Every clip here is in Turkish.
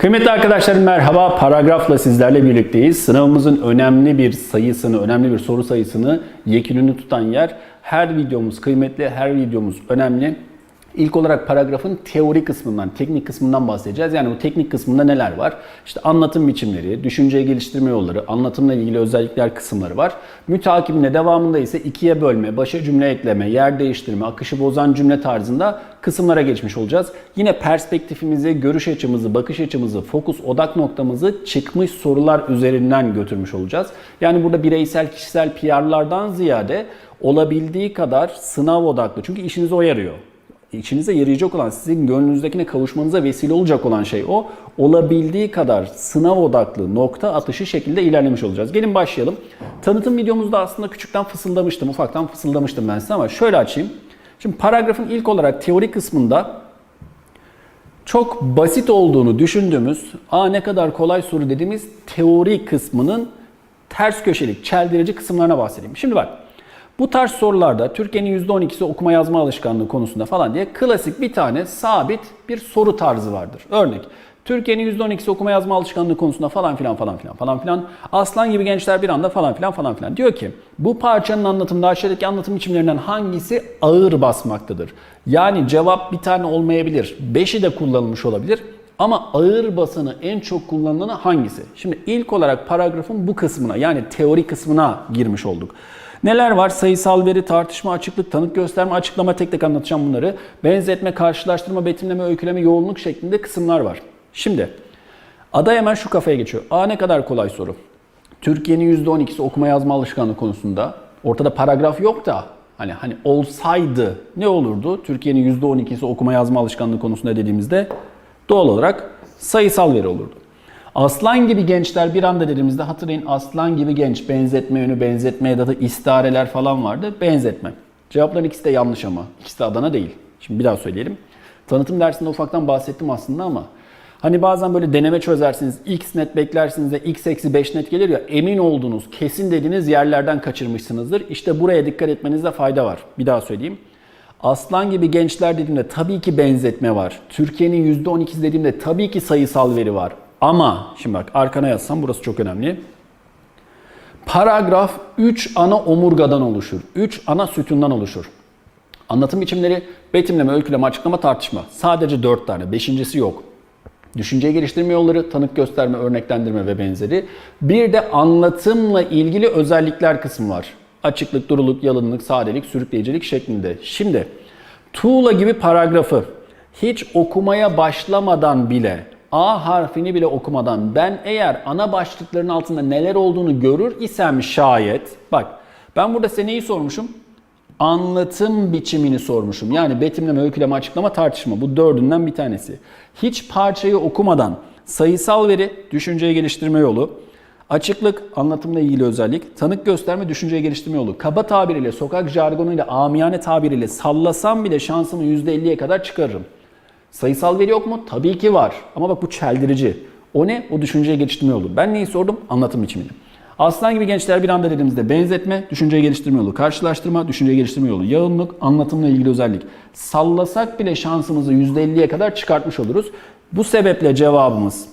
Kıymetli arkadaşlarım merhaba. Paragrafla sizlerle birlikteyiz. Sınavımızın önemli bir sayısını, önemli bir soru sayısını yekününü tutan yer. Her videomuz kıymetli, her videomuz önemli. İlk olarak paragrafın teori kısmından, teknik kısmından bahsedeceğiz. Yani bu teknik kısmında neler var? İşte anlatım biçimleri, düşünceyi geliştirme yolları, anlatımla ilgili özellikler kısımları var. Mütakibine devamında ise ikiye bölme, başa cümle ekleme, yer değiştirme, akışı bozan cümle tarzında kısımlara geçmiş olacağız. Yine perspektifimizi, görüş açımızı, bakış açımızı, fokus, odak noktamızı çıkmış sorular üzerinden götürmüş olacağız. Yani burada bireysel, kişisel PR'lardan ziyade olabildiği kadar sınav odaklı. Çünkü işinize o yarıyor içinize yarayacak olan, sizin gönlünüzdekine kavuşmanıza vesile olacak olan şey o. Olabildiği kadar sınav odaklı, nokta atışı şekilde ilerlemiş olacağız. Gelin başlayalım. Tanıtım videomuzda aslında küçükten fısıldamıştım, ufaktan fısıldamıştım ben size ama şöyle açayım. Şimdi paragrafın ilk olarak teori kısmında çok basit olduğunu düşündüğümüz, aa ne kadar kolay soru dediğimiz teori kısmının ters köşelik, çeldirici kısımlarına bahsedeyim. Şimdi bak, bu tarz sorularda Türkiye'nin %12'si okuma yazma alışkanlığı konusunda falan diye klasik bir tane sabit bir soru tarzı vardır. Örnek, Türkiye'nin %12'si okuma yazma alışkanlığı konusunda falan filan falan filan falan filan. Aslan gibi gençler bir anda falan filan falan filan. Diyor ki bu parçanın anlatımında aşağıdaki anlatım biçimlerinden hangisi ağır basmaktadır? Yani cevap bir tane olmayabilir. Beşi de kullanılmış olabilir. Ama ağır basanı en çok kullanılanı hangisi? Şimdi ilk olarak paragrafın bu kısmına yani teori kısmına girmiş olduk. Neler var? Sayısal veri, tartışma, açıklık, tanık gösterme, açıklama tek tek anlatacağım bunları. Benzetme, karşılaştırma, betimleme, öyküleme, yoğunluk şeklinde kısımlar var. Şimdi aday hemen şu kafaya geçiyor. Aa ne kadar kolay soru. Türkiye'nin %12'si okuma yazma alışkanlığı konusunda. Ortada paragraf yok da hani hani olsaydı ne olurdu? Türkiye'nin %12'si okuma yazma alışkanlığı konusunda dediğimizde doğal olarak sayısal veri olurdu. Aslan gibi gençler bir anda dediğimizde hatırlayın aslan gibi genç benzetme yönü benzetme ya da istareler falan vardı. Benzetme. Cevapların ikisi de yanlış ama. İkisi de Adana değil. Şimdi bir daha söyleyelim. Tanıtım dersinde ufaktan bahsettim aslında ama Hani bazen böyle deneme çözersiniz, x net beklersiniz de x eksi 5 net gelir ya emin olduğunuz, kesin dediğiniz yerlerden kaçırmışsınızdır. İşte buraya dikkat etmenizde fayda var. Bir daha söyleyeyim. Aslan gibi gençler dediğimde tabii ki benzetme var. Türkiye'nin %12'si dediğimde tabii ki sayısal veri var. Ama şimdi bak arkana yazsam burası çok önemli. Paragraf 3 ana omurgadan oluşur. 3 ana sütundan oluşur. Anlatım biçimleri betimleme, öyküleme, açıklama, tartışma. Sadece 4 tane. Beşincisi yok. Düşünceyi geliştirme yolları, tanık gösterme, örneklendirme ve benzeri. Bir de anlatımla ilgili özellikler kısmı var. Açıklık, duruluk, yalınlık, sadelik, sürükleyicilik şeklinde. Şimdi tuğla gibi paragrafı hiç okumaya başlamadan bile A harfini bile okumadan ben eğer ana başlıkların altında neler olduğunu görür isem şayet bak ben burada size neyi sormuşum? Anlatım biçimini sormuşum. Yani betimleme, öyküleme, açıklama, tartışma. Bu dördünden bir tanesi. Hiç parçayı okumadan sayısal veri, düşünceyi geliştirme yolu, açıklık, anlatımla ilgili özellik, tanık gösterme, düşünceyi geliştirme yolu. Kaba tabiriyle, sokak jargonuyla, amiyane tabiriyle sallasam bile şansımı %50'ye kadar çıkarırım. Sayısal veri yok mu? Tabii ki var. Ama bak bu çeldirici. O ne? O düşünceye geliştirme yolu. Ben neyi sordum? Anlatım biçimini. Aslan gibi gençler bir anda dediğimizde benzetme, düşünceye geliştirme yolu, karşılaştırma, düşünceye geliştirme yolu, yağınlık, anlatımla ilgili özellik. Sallasak bile şansımızı %50'ye kadar çıkartmış oluruz. Bu sebeple cevabımız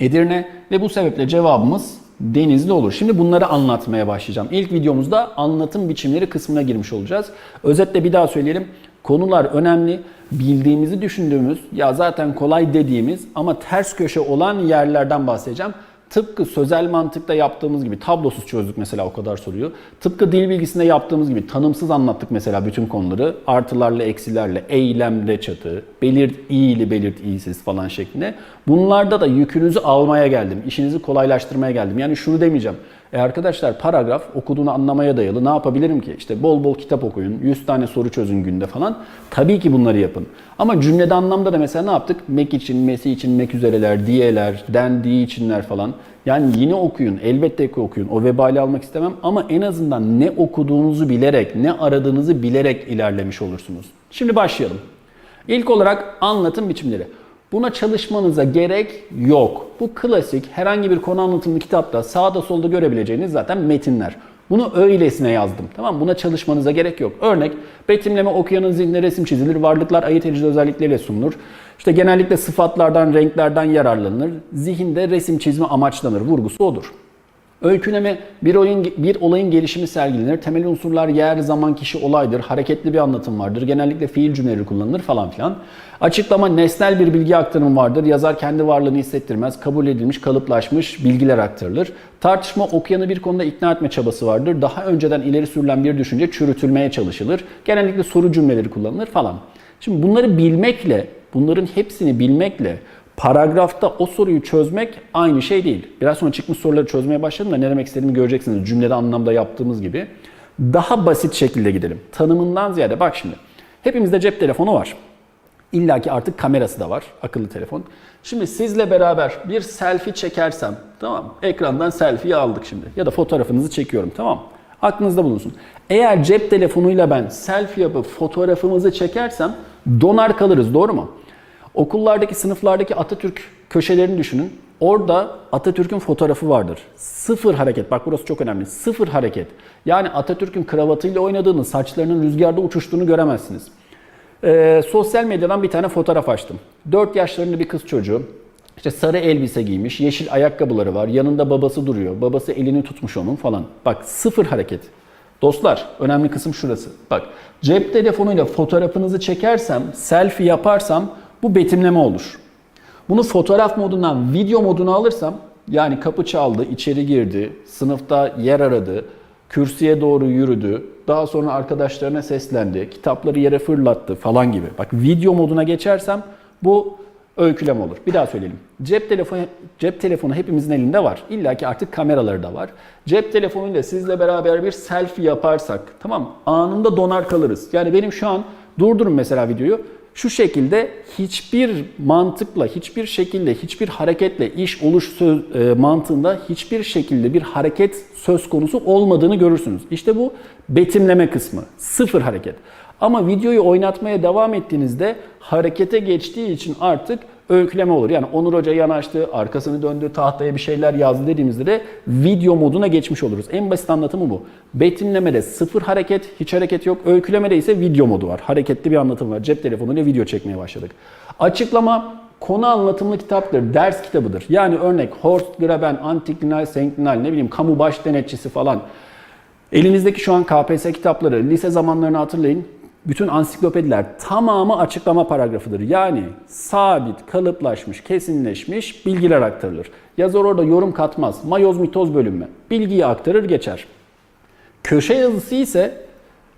Edirne ve bu sebeple cevabımız Denizli olur. Şimdi bunları anlatmaya başlayacağım. İlk videomuzda anlatım biçimleri kısmına girmiş olacağız. Özetle bir daha söyleyelim. Konular önemli. Bildiğimizi düşündüğümüz ya zaten kolay dediğimiz ama ters köşe olan yerlerden bahsedeceğim. Tıpkı sözel mantıkta yaptığımız gibi tablosuz çözdük mesela o kadar soruyu. Tıpkı dil bilgisinde yaptığımız gibi tanımsız anlattık mesela bütün konuları. Artılarla, eksilerle, eylemle çatı, belirt iyili, belirt iyisiz falan şeklinde. Bunlarda da yükünüzü almaya geldim. işinizi kolaylaştırmaya geldim. Yani şunu demeyeceğim. E arkadaşlar paragraf okuduğunu anlamaya dayalı ne yapabilirim ki? İşte bol bol kitap okuyun, 100 tane soru çözün günde falan. Tabii ki bunları yapın. Ama cümlede anlamda da mesela ne yaptık? Mek için, mesi için, mek üzereler, diyeler, dendiği içinler falan. Yani yine okuyun, elbette ki okuyun. O vebali almak istemem ama en azından ne okuduğunuzu bilerek, ne aradığınızı bilerek ilerlemiş olursunuz. Şimdi başlayalım. İlk olarak anlatım biçimleri. Buna çalışmanıza gerek yok. Bu klasik herhangi bir konu anlatımlı kitapta sağda solda görebileceğiniz zaten metinler. Bunu öylesine yazdım. Tamam? Buna çalışmanıza gerek yok. Örnek betimleme okuyanın zihnine resim çizilir. Varlıklar ayırt edici özellikleriyle sunulur. İşte genellikle sıfatlardan, renklerden yararlanılır. Zihinde resim çizme amaçlanır. Vurgusu odur. Öyküleme bir, oyun, bir olayın gelişimi sergilenir. Temel unsurlar yer, zaman, kişi, olaydır. Hareketli bir anlatım vardır. Genellikle fiil cümleleri kullanılır falan filan. Açıklama nesnel bir bilgi aktarımı vardır. Yazar kendi varlığını hissettirmez. Kabul edilmiş, kalıplaşmış bilgiler aktarılır. Tartışma okuyanı bir konuda ikna etme çabası vardır. Daha önceden ileri sürülen bir düşünce çürütülmeye çalışılır. Genellikle soru cümleleri kullanılır falan. Şimdi bunları bilmekle, bunların hepsini bilmekle paragrafta o soruyu çözmek aynı şey değil. Biraz sonra çıkmış soruları çözmeye başladım da ne demek istediğimi göreceksiniz. Cümlede anlamda yaptığımız gibi. Daha basit şekilde gidelim. Tanımından ziyade bak şimdi. Hepimizde cep telefonu var. İlla ki artık kamerası da var. Akıllı telefon. Şimdi sizle beraber bir selfie çekersem tamam? Ekrandan selfie aldık şimdi. Ya da fotoğrafınızı çekiyorum tamam? Aklınızda bulunsun. Eğer cep telefonuyla ben selfie yapıp fotoğrafımızı çekersem donar kalırız doğru mu? Okullardaki, sınıflardaki Atatürk köşelerini düşünün. Orada Atatürk'ün fotoğrafı vardır. Sıfır hareket. Bak burası çok önemli. Sıfır hareket. Yani Atatürk'ün kravatıyla oynadığını, saçlarının rüzgarda uçuştuğunu göremezsiniz. Ee, sosyal medyadan bir tane fotoğraf açtım. 4 yaşlarında bir kız çocuğu. İşte sarı elbise giymiş, yeşil ayakkabıları var. Yanında babası duruyor. Babası elini tutmuş onun falan. Bak sıfır hareket. Dostlar önemli kısım şurası. Bak cep telefonuyla fotoğrafınızı çekersem, selfie yaparsam bu betimleme olur. Bunu fotoğraf modundan video moduna alırsam yani kapı çaldı, içeri girdi, sınıfta yer aradı, kürsüye doğru yürüdü, daha sonra arkadaşlarına seslendi, kitapları yere fırlattı falan gibi. Bak video moduna geçersem bu öyküleme olur. Bir daha söyleyelim. Cep telefonu cep telefonu hepimizin elinde var. İlla ki artık kameraları da var. Cep telefonuyla sizle beraber bir selfie yaparsak tamam anında donar kalırız. Yani benim şu an durdurun mesela videoyu şu şekilde hiçbir mantıkla, hiçbir şekilde, hiçbir hareketle iş oluş söz, e, mantığında hiçbir şekilde bir hareket söz konusu olmadığını görürsünüz. İşte bu betimleme kısmı. Sıfır hareket. Ama videoyu oynatmaya devam ettiğinizde harekete geçtiği için artık öyküleme olur. Yani Onur Hoca yanaştı, arkasını döndü, tahtaya bir şeyler yazdı dediğimizde de video moduna geçmiş oluruz. En basit anlatımı bu. Betimlemede sıfır hareket, hiç hareket yok. Öykülemede ise video modu var. Hareketli bir anlatım var. Cep telefonuyla video çekmeye başladık. Açıklama konu anlatımlı kitaptır, ders kitabıdır. Yani örnek Horst Graben, Antiklinal, Senklinal, ne bileyim kamu baş denetçisi falan. Elinizdeki şu an KPSS kitapları, lise zamanlarını hatırlayın. Bütün ansiklopediler tamamı açıklama paragrafıdır. Yani sabit, kalıplaşmış, kesinleşmiş bilgiler aktarılır. Yazar orada yorum katmaz. Mayoz mitoz bölünme. Bilgiyi aktarır geçer. Köşe yazısı ise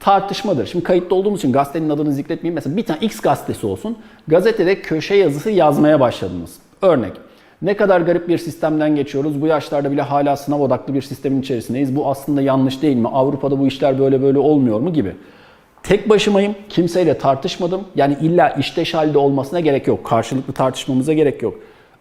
tartışmadır. Şimdi kayıtlı olduğumuz için gazetenin adını zikretmeyeyim. Mesela bir tane X gazetesi olsun. Gazetede köşe yazısı yazmaya başladınız. Örnek. Ne kadar garip bir sistemden geçiyoruz. Bu yaşlarda bile hala sınav odaklı bir sistemin içerisindeyiz. Bu aslında yanlış değil mi? Avrupa'da bu işler böyle böyle olmuyor mu gibi. Tek başımayım, kimseyle tartışmadım. Yani illa işteş halde olmasına gerek yok. Karşılıklı tartışmamıza gerek yok.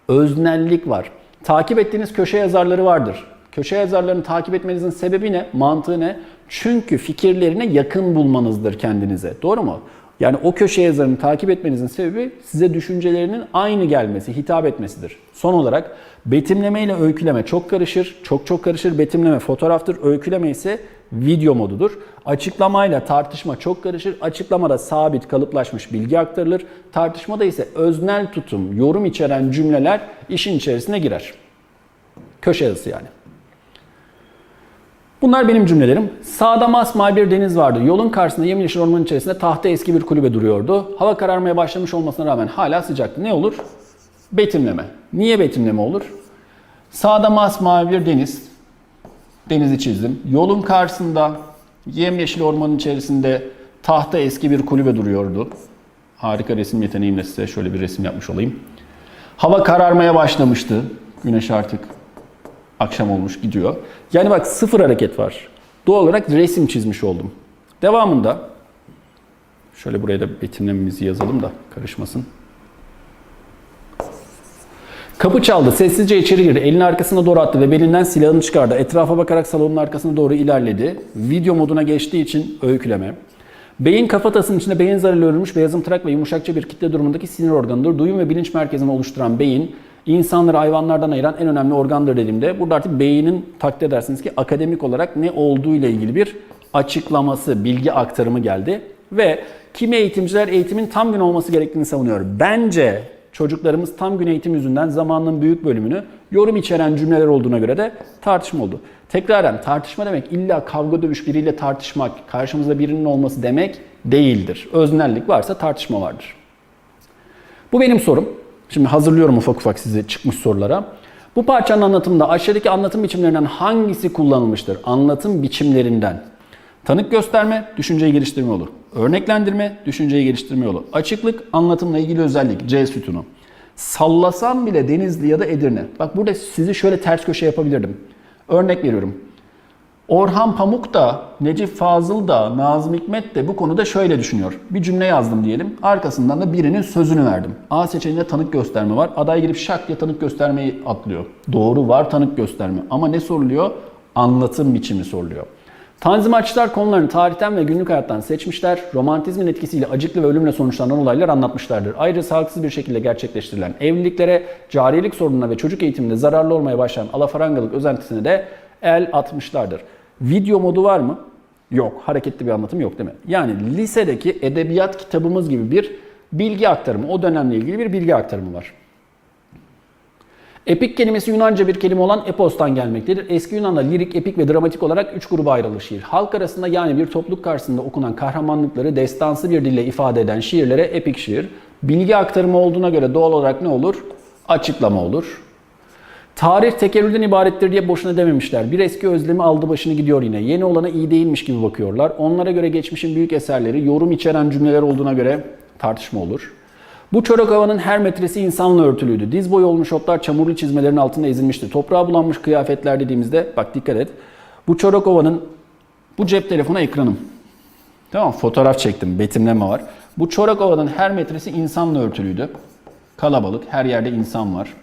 Öznellik var. Takip ettiğiniz köşe yazarları vardır. Köşe yazarlarını takip etmenizin sebebi ne? Mantığı ne? Çünkü fikirlerine yakın bulmanızdır kendinize. Doğru mu? Yani o köşe yazarını takip etmenizin sebebi size düşüncelerinin aynı gelmesi, hitap etmesidir. Son olarak betimleme ile öyküleme çok karışır. Çok çok karışır. Betimleme fotoğraftır. Öyküleme ise video modudur. Açıklamayla tartışma çok karışır. Açıklamada sabit kalıplaşmış bilgi aktarılır. Tartışmada ise öznel tutum, yorum içeren cümleler işin içerisine girer. Köşe yazısı yani. Bunlar benim cümlelerim. Sağda masmavi bir deniz vardı. Yolun karşısında yemyeşil ormanın içerisinde tahta eski bir kulübe duruyordu. Hava kararmaya başlamış olmasına rağmen hala sıcaktı. Ne olur? Betimleme. Niye betimleme olur? Sağda masmavi bir deniz. Denizi çizdim. Yolun karşısında yemyeşil ormanın içerisinde tahta eski bir kulübe duruyordu. Harika resim yeteneğimle size şöyle bir resim yapmış olayım. Hava kararmaya başlamıştı. Güneş artık akşam olmuş gidiyor. Yani bak sıfır hareket var. Doğal olarak resim çizmiş oldum. Devamında şöyle buraya da betimlememizi yazalım da karışmasın. Kapı çaldı. Sessizce içeri girdi. Elini arkasına doğru attı ve belinden silahını çıkardı. Etrafa bakarak salonun arkasına doğru ilerledi. Video moduna geçtiği için öyküleme. Beyin kafatasının içinde beyin zarıyla örülmüş beyazımtırak ve yumuşakça bir kitle durumundaki sinir organıdır. Duyum ve bilinç merkezini oluşturan beyin insanları hayvanlardan ayıran en önemli organdır dediğimde burada artık beynin takdir edersiniz ki akademik olarak ne olduğu ile ilgili bir açıklaması, bilgi aktarımı geldi. Ve kimi eğitimciler eğitimin tam gün olması gerektiğini savunuyor. Bence çocuklarımız tam gün eğitim yüzünden zamanının büyük bölümünü yorum içeren cümleler olduğuna göre de tartışma oldu. Tekraren tartışma demek illa kavga dövüş biriyle tartışmak, karşımızda birinin olması demek değildir. Öznellik varsa tartışma vardır. Bu benim sorum. Şimdi hazırlıyorum ufak ufak size çıkmış sorulara. Bu parçanın anlatımında aşağıdaki anlatım biçimlerinden hangisi kullanılmıştır? Anlatım biçimlerinden. Tanık gösterme, düşünceyi geliştirme yolu. Örneklendirme, düşünceyi geliştirme yolu. Açıklık, anlatımla ilgili özellik, C sütunu. Sallasam bile Denizli ya da Edirne. Bak burada sizi şöyle ters köşe yapabilirdim. Örnek veriyorum. Orhan Pamuk da, Necip Fazıl da, Nazım Hikmet de bu konuda şöyle düşünüyor. Bir cümle yazdım diyelim. Arkasından da birinin sözünü verdim. A seçeneğinde tanık gösterme var. Aday girip şak diye tanık göstermeyi atlıyor. Doğru var tanık gösterme. Ama ne soruluyor? Anlatım biçimi soruluyor. Tanzimatçılar konularını tarihten ve günlük hayattan seçmişler. Romantizmin etkisiyle acıklı ve ölümle sonuçlanan olaylar anlatmışlardır. Ayrıca sağlıksız bir şekilde gerçekleştirilen evliliklere, cariyelik sorununa ve çocuk eğitiminde zararlı olmaya başlayan alafarangalık özentisine de el atmışlardır. Video modu var mı? Yok. Hareketli bir anlatım yok değil mi? Yani lisedeki edebiyat kitabımız gibi bir bilgi aktarımı, o dönemle ilgili bir bilgi aktarımı var. Epik kelimesi Yunanca bir kelime olan epostan gelmektedir. Eski Yunan'da lirik, epik ve dramatik olarak üç gruba ayrılır şiir. Halk arasında yani bir topluluk karşısında okunan kahramanlıkları destansı bir dille ifade eden şiirlere epik şiir. Bilgi aktarımı olduğuna göre doğal olarak ne olur? Açıklama olur. Tarih tekerrürden ibarettir diye boşuna dememişler. Bir eski özlemi aldı başını gidiyor yine. Yeni olana iyi değilmiş gibi bakıyorlar. Onlara göre geçmişin büyük eserleri yorum içeren cümleler olduğuna göre tartışma olur. Bu çorak havanın her metresi insanla örtülüydü. Diz boyu olmuş otlar çamurlu çizmelerin altında ezilmişti. Toprağa bulanmış kıyafetler dediğimizde bak dikkat et. Bu çorak ovanın bu cep telefonu ekranım. Tamam fotoğraf çektim. Betimleme var. Bu çorak ovanın her metresi insanla örtülüydü. Kalabalık. Her yerde insan var.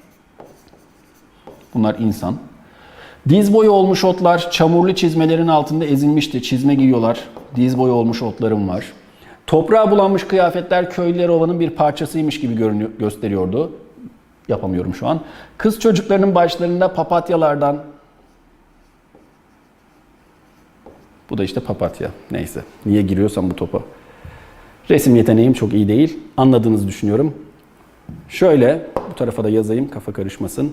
Bunlar insan. Diz boyu olmuş otlar çamurlu çizmelerin altında ezilmişti. Çizme giyiyorlar. Diz boyu olmuş otlarım var. Toprağa bulanmış kıyafetler köylüler ovanın bir parçasıymış gibi görünüyor, gösteriyordu. Yapamıyorum şu an. Kız çocuklarının başlarında papatyalardan Bu da işte papatya. Neyse. Niye giriyorsam bu topa. Resim yeteneğim çok iyi değil. Anladığınızı düşünüyorum. Şöyle bu tarafa da yazayım kafa karışmasın.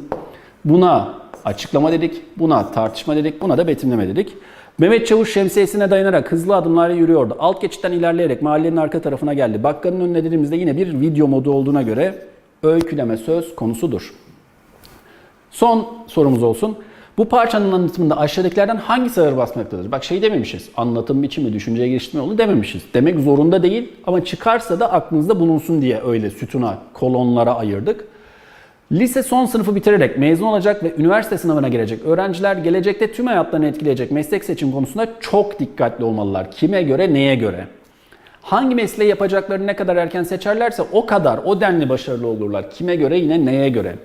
Buna açıklama dedik, buna tartışma dedik, buna da betimleme dedik. Mehmet Çavuş şemsiyesine dayanarak hızlı adımlarla yürüyordu. Alt geçitten ilerleyerek mahallenin arka tarafına geldi. Bakkalın önüne dediğimizde yine bir video modu olduğuna göre öyküleme söz konusudur. Son sorumuz olsun. Bu parçanın anlatımında aşağıdakilerden hangisi ağır basmaktadır? Bak şey dememişiz. Anlatım biçimi, düşünceye geliştirme yolu dememişiz. Demek zorunda değil ama çıkarsa da aklınızda bulunsun diye öyle sütuna, kolonlara ayırdık. Lise son sınıfı bitirerek mezun olacak ve üniversite sınavına girecek öğrenciler gelecekte tüm hayatlarını etkileyecek meslek seçim konusunda çok dikkatli olmalılar. Kime göre, neye göre? Hangi mesleği yapacaklarını ne kadar erken seçerlerse o kadar, o denli başarılı olurlar. Kime göre, yine neye göre?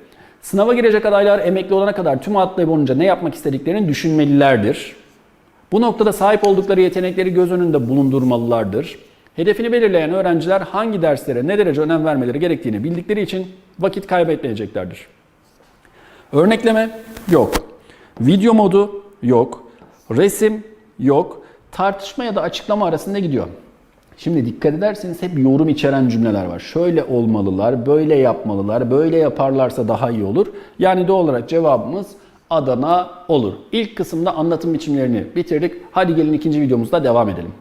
Sınava girecek adaylar emekli olana kadar tüm hayatları boyunca ne yapmak istediklerini düşünmelilerdir. Bu noktada sahip oldukları yetenekleri göz önünde bulundurmalılardır. Hedefini belirleyen öğrenciler hangi derslere ne derece önem vermeleri gerektiğini bildikleri için vakit kaybetmeyeceklerdir. Örnekleme yok. Video modu yok. Resim yok. Tartışma ya da açıklama arasında gidiyor. Şimdi dikkat ederseniz hep yorum içeren cümleler var. Şöyle olmalılar, böyle yapmalılar, böyle yaparlarsa daha iyi olur. Yani doğal olarak cevabımız Adana olur. İlk kısımda anlatım biçimlerini bitirdik. Hadi gelin ikinci videomuzda devam edelim.